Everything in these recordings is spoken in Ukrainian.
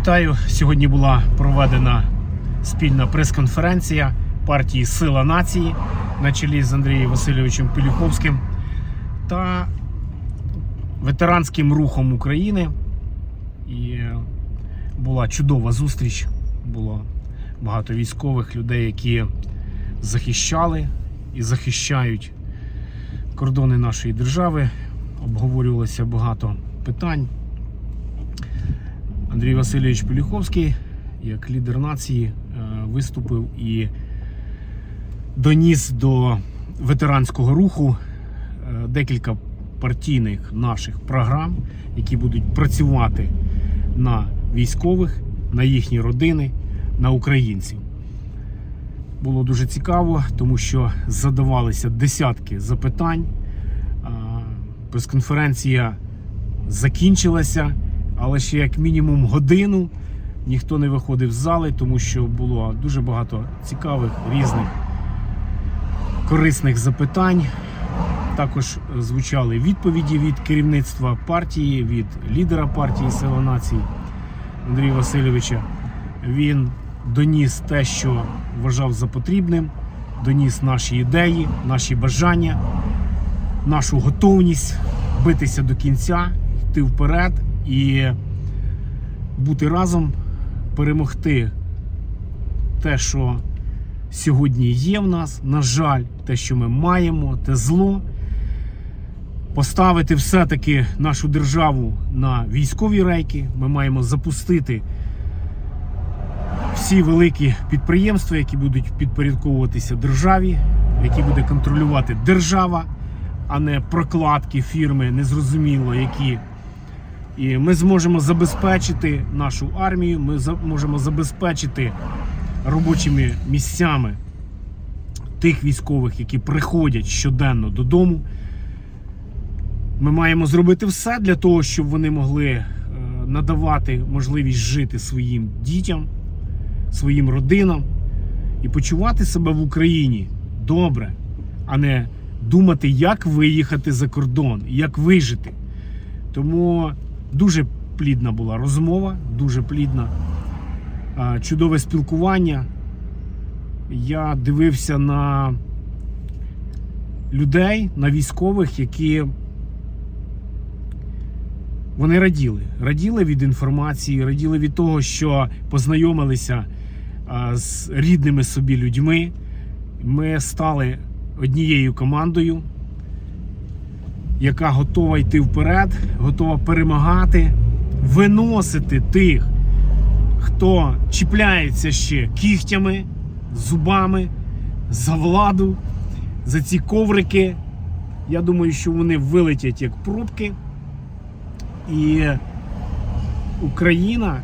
Вітаю! Сьогодні була проведена спільна прес-конференція партії Сила нації на чолі з Андрієм Васильовичем Пелюховським та ветеранським рухом України. І була чудова зустріч. Було багато військових людей, які захищали і захищають кордони нашої держави. Обговорювалося багато питань. Андрій Васильович Пелюховський, як лідер нації, е, виступив і доніс до ветеранського руху е, декілька партійних наших програм, які будуть працювати на військових, на їхні родини, на українців. Було дуже цікаво, тому що задавалися десятки запитань. А, Прес-конференція закінчилася, але ще як мінімум годину ніхто не виходив з зали, тому що було дуже багато цікавих, різних корисних запитань. Також звучали відповіді від керівництва партії, від лідера партії Сила нації Андрія Васильовича. Він доніс те, що вважав за потрібним, доніс наші ідеї, наші бажання, нашу готовність битися до кінця, йти вперед і бути разом, перемогти те, що сьогодні є в нас, на жаль, те, що ми маємо, те зло. Поставити все-таки нашу державу на військові рейки. Ми маємо запустити всі великі підприємства, які будуть підпорядковуватися державі, які буде контролювати держава, а не прокладки фірми, незрозуміло які. І ми зможемо забезпечити нашу армію, ми за- можемо забезпечити робочими місцями тих військових, які приходять щоденно додому. Ми маємо зробити все для того, щоб вони могли е, надавати можливість жити своїм дітям, своїм родинам і почувати себе в Україні добре, а не думати, як виїхати за кордон, як вижити. Тому дуже плідна була розмова, дуже плідна, чудове спілкування. Я дивився на людей, на військових, які вони раділи. Раділи від інформації, раділи від того, що познайомилися з рідними собі людьми. Ми стали однією командою, яка готова йти вперед, готова перемагати, виносити тих, хто чіпляється ще кігтями, зубами за владу, за ці коврики. Я думаю, що вони вилетять як пробки. І Україна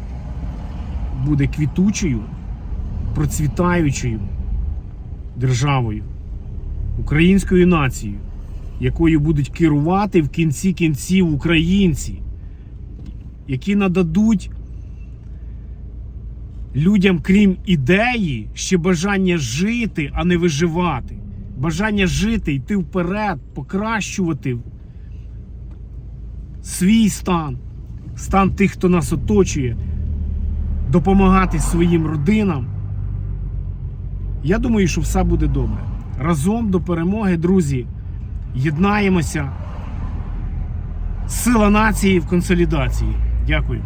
буде квітучою, процвітаючою державою, українською нацією, якою будуть керувати в кінці кінців українці, які нададуть людям, крім ідеї, ще бажання жити, а не виживати. Бажання жити, йти вперед, покращувати свій стан, стан тих, хто нас оточує, допомагати своїм родинам. Я думаю, що все буде добре. Разом до перемоги, друзі, єднаємося. Сила нації в консолідації. Дякую.